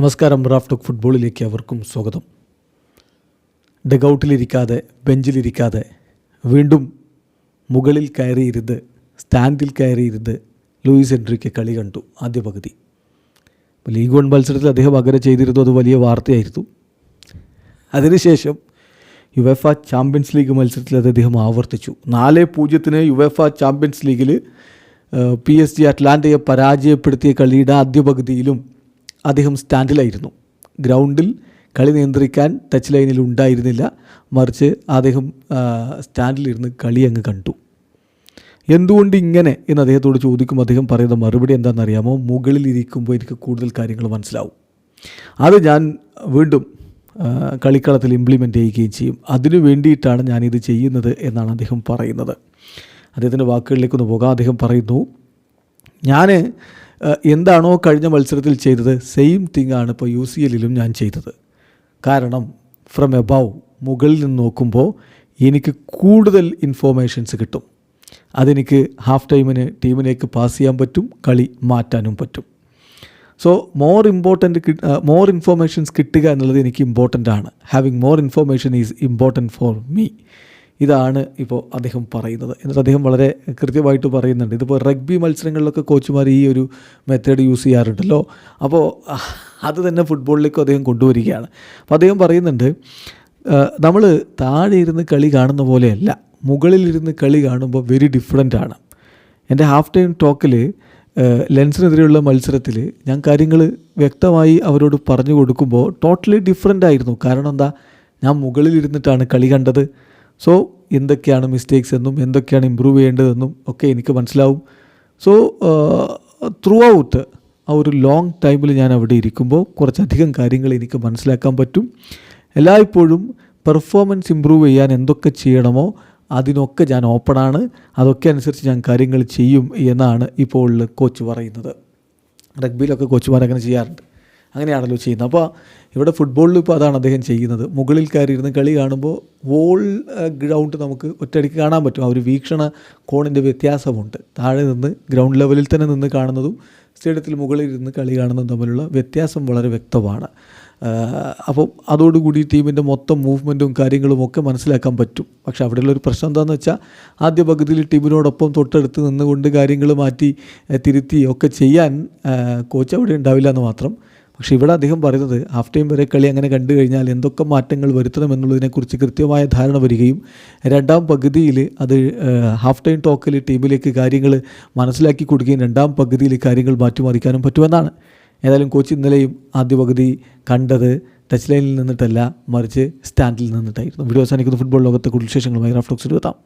നമസ്കാരം Raf talk ഫുട്ബോളിലേക്ക് അവർക്കും സ്വാഗതം. ഡഗൗട്ടിലിരിക്കാതെ ബെഞ്ചിലിരിക്കാതെ വീണ്ടും മുകളിൽ കയറിയിരുന്ന് സ്റ്റാൻഡിൽ കയറിയിരുന്ന് ലൂയിസ് എൻട്രിക്ക് കളി കണ്ടു ആദ്യ പകുതി. ലീഗ് വൺ മത്സരത്തിൽ അദ്ദേഹം അങ്ങനെ ചെയ്തിരുന്നു അത് വലിയ വാർത്തയായിരുന്നു. അതിനുശേഷം യുവേഫ ചാമ്പ്യൻസ് ലീഗ് മത്സരത്തിൽ അത് അദ്ദേഹം ആവർത്തിച്ചു. നാല് പൂജ്യത്തിന് യുവേഫ ചാമ്പ്യൻസ് ലീഗിൽ പി എസ് ജി അറ്റ്ലാന്റയെ പരാജയപ്പെടുത്തിയ കളിയുടെ ആദ്യ പകുതിയിലും അദ്ദേഹം സ്റ്റാൻഡിലായിരുന്നു. ഗ്രൗണ്ടിൽ കളി നിയന്ത്രിക്കാൻ ടച്ച് ലൈനിൽ ഉണ്ടായിരുന്നില്ല. മറിച്ച് അദ്ദേഹം സ്റ്റാൻഡിലിരുന്ന് കളി അങ്ങ് കണ്ടു. എന്തുകൊണ്ട് ഇങ്ങനെ എന്ന് അദ്ദേഹത്തോട് ചോദിക്കുമ്പോൾ അദ്ദേഹം പറയുന്ന മറുപടി എന്താണെന്നറിയാമോ? മുകളിലിരിക്കുമ്പോൾ എനിക്ക് കൂടുതൽ കാര്യങ്ങൾ മനസ്സിലാവും. അത് ഞാൻ വീണ്ടും കളിക്കളത്തിൽ ഇംപ്ലിമെന്റ് ചെയ്യുകയും ചെയ്യും. അതിനു വേണ്ടിയിട്ടാണ് ഞാനിത് ചെയ്യുന്നത് എന്നാണ് അദ്ദേഹം പറയുന്നത്. അദ്ദേഹത്തിന്റെ വാക്കുകളിലേക്കൊന്ന് പോകാം. അദ്ദേഹം പറയുന്നു ഞാൻ എന്താണോ കഴിഞ്ഞ മത്സരത്തിൽ ചെയ്തത് സെയിം തിങ് ആണ് ഇപ്പോൾ യു സി എല്ലിലും ഞാൻ ചെയ്തത്. കാരണം ഫ്രം എബവ് മുകളിൽ നിന്ന് നോക്കുമ്പോൾ എനിക്ക് കൂടുതൽ ഇൻഫോർമേഷൻസ് കിട്ടും. അതെനിക്ക് ഹാഫ് ടൈമിന് ടീമിലേക്ക് പാസ് ചെയ്യാൻ പറ്റും കളി മാറ്റാനും പറ്റും. So more important more informations കിട്ടുക എന്നുള്ളത് എനിക്ക് ഇമ്പോർട്ടന്റ് ആണ്. Having more information is important for me ഇതാണ് ഇപ്പോൾ അദ്ദേഹം പറയുന്നത്. എന്നിട്ട് അദ്ദേഹം വളരെ കൃത്യമായിട്ട് പറയുന്നുണ്ട്. ഇതിപ്പോൾ റഗ്ബി മത്സരങ്ങളിലൊക്കെ കോച്ചുമാർ ഈ ഒരു മെത്തേഡ് യൂസ് ചെയ്യാറുണ്ടല്ലോ. അപ്പോൾ അത് തന്നെ ഫുട്ബോളിലേക്കും അദ്ദേഹം കൊണ്ടുവരികയാണ്. അപ്പോൾ അദ്ദേഹം പറയുന്നുണ്ട് നമ്മൾ താഴെ ഇരുന്ന് കളി കാണുന്ന പോലെയല്ല മുകളിലിരുന്ന് കളി കാണുമ്പോൾ വെരി ഡിഫറെന്റ് ആണ്. എന്റെ ഹാഫ് ടൈം ടോക്കിൽ ലെൻസിനെതിരെയുള്ള മത്സരത്തിൽ ഞാൻ കാര്യങ്ങൾ വ്യക്തമായി അവരോട് പറഞ്ഞു കൊടുക്കുമ്പോൾ ടോട്ടലി ഡിഫറെന്റ് ആയിരുന്നു. കാരണം എന്താ? ഞാൻ മുകളിലിരുന്നിട്ടാണ് കളി കണ്ടത്. സോ എന്തൊക്കെയാണ് മിസ്റ്റേക്സ് എന്നും എന്തൊക്കെയാണ് ഇമ്പ്രൂവ് ചെയ്യേണ്ടതെന്നും ഒക്കെ എനിക്ക് മനസ്സിലാവും. സോ ത്രൂ ഔട്ട് ആ ഒരു ലോങ് ടൈമിൽ ഞാൻ അവിടെ ഇരിക്കുമ്പോൾ കുറച്ചധികം കാര്യങ്ങൾ എനിക്ക് മനസ്സിലാക്കാൻ പറ്റും. എല്ലായ്പ്പോഴും പെർഫോമൻസ് ഇമ്പ്രൂവ് ചെയ്യാൻ എന്തൊക്കെ ചെയ്യണമോ അതിനൊക്കെ ഞാൻ ഓപ്പണാണ് അതൊക്കെ അനുസരിച്ച് ഞാൻ കാര്യങ്ങൾ ചെയ്യും എന്നാണ് ഇപ്പോൾ കോച്ച് പറയുന്നത്. റഗ്ബിയിലൊക്കെ കോച്ചുമാർ അങ്ങനെ ചെയ്യാറുണ്ട്. അങ്ങനെയാണല്ലോ ചെയ്യുന്നത്. അപ്പോൾ ഇവിടെ ഫുട്ബോളിൽ ഇപ്പോൾ അതാണ് അദ്ദേഹം ചെയ്യുന്നത്. മുകളിൽ കയറി ഇരുന്ന് കളി കാണുമ്പോൾ വോൾ ഗ്രൗണ്ട് നമുക്ക് ഒറ്റയടിക്ക് കാണാൻ പറ്റും. ആ ഒരു വീക്ഷണ കോണിന്റെ വ്യത്യാസമുണ്ട്. താഴെ നിന്ന് ഗ്രൗണ്ട് ലെവലിൽ തന്നെ നിന്ന് കാണുന്നതും സ്റ്റേഡിയത്തിൽ മുകളിൽ ഇരുന്ന് കളി കാണുന്നതും തമ്മിലുള്ള വ്യത്യാസം വളരെ വ്യക്തമാണ്. അപ്പോൾ അതോടുകൂടി ടീമിന്റെ മൊത്തം മൂവ്മെന്റും കാര്യങ്ങളും ഒക്കെ മനസ്സിലാക്കാൻ പറ്റും. പക്ഷേ അവിടെയുള്ള ഒരു പ്രശ്നം എന്താണെന്ന് വെച്ചാൽ ആദ്യ പകുതിയിൽ ടീമിനോടൊപ്പം തൊട്ടടുത്ത് നിന്നുകൊണ്ട് കാര്യങ്ങൾ മാറ്റി തിരുത്തി ഒക്കെ ചെയ്യാൻ കോച്ച് അവിടെ ഉണ്ടാവില്ല എന്ന് മാത്രം. പക്ഷേ ഇവിടെ അദ്ദേഹം പറയുന്നത് ഹാഫ് ടൈം വരെ കളി അങ്ങനെ കണ്ടു കഴിഞ്ഞാൽ എന്തൊക്കെ മാറ്റങ്ങൾ വരുത്തണം എന്നുള്ളതിനെക്കുറിച്ച് കൃത്യമായ ധാരണ വരികയും രണ്ടാം പകുതിയിൽ അത് ഹാഫ് ടൈം ടോക്കിൽ ടീമിലേക്ക് കാര്യങ്ങൾ മനസ്സിലാക്കി കൊടുക്കുകയും രണ്ടാം പകുതിയിൽ കാര്യങ്ങൾ മാറ്റിമറിക്കാനും പറ്റുമെന്നാണ്. ഏതായാലും കോച്ച് ഇന്നലെയും ആദ്യ പകുതി കണ്ടത് ടച്ച് ലൈനിൽ നിന്നിട്ടല്ല മറിച്ച് സ്റ്റാൻഡിൽ നിന്നിട്ടായിരുന്നു. വീഡിയോ അവസാനിക്കുന്ന. ഫുട്ബോൾ ലോകത്തെ കൂടുതൽ വിശേഷങ്ങളുമായി റാഫ്റ്റോക്സിൽ എത്താം